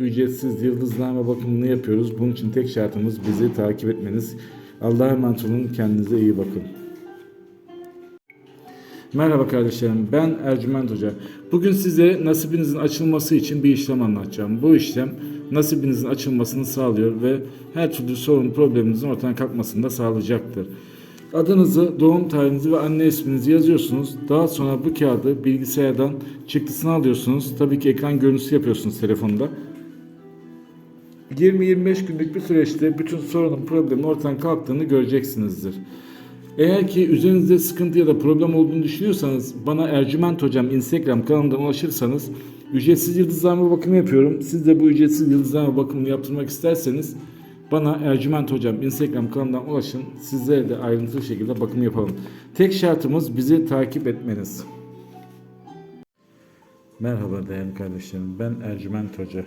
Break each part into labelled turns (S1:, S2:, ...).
S1: ücretsiz yıldızname bakımını yapıyoruz. Bunun için tek şartımız bizi takip etmeniz. Allah'a emanet olun. Kendinize iyi bakın. Merhaba kardeşlerim. Ben Ercüment Hoca. Bugün size nasibinizin açılması için bir işlem anlatacağım. Bu işlem nasibinizin açılmasını sağlıyor ve her türlü sorun probleminizin ortadan kalkmasını da sağlayacaktır. Adınızı, doğum tarihinizi ve anne isminizi yazıyorsunuz. Daha sonra bu kağıdı bilgisayardan çıktısını alıyorsunuz. Tabii ki ekran görüntüsü yapıyorsunuz telefonda. 20-25 günlük bir süreçte bütün sorunun problemin ortadan kalktığını göreceksinizdir. Eğer ki üzerinizde sıkıntı ya da problem olduğunu düşünüyorsanız bana Ercüment Hocam Instagram kanalından ulaşırsanız ücretsiz yıldızlama bakımı yapıyorum. Siz de bu ücretsiz yıldızlama bakımını yaptırmak isterseniz bana Ercüment Hocam Instagram kanalından ulaşın. Sizlere de ayrıntılı şekilde bakım yapalım. Tek şartımız bizi takip etmeniz. Merhaba değerli kardeşlerim. Ben Ercüment Hoca.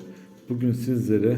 S1: Bugün sizlere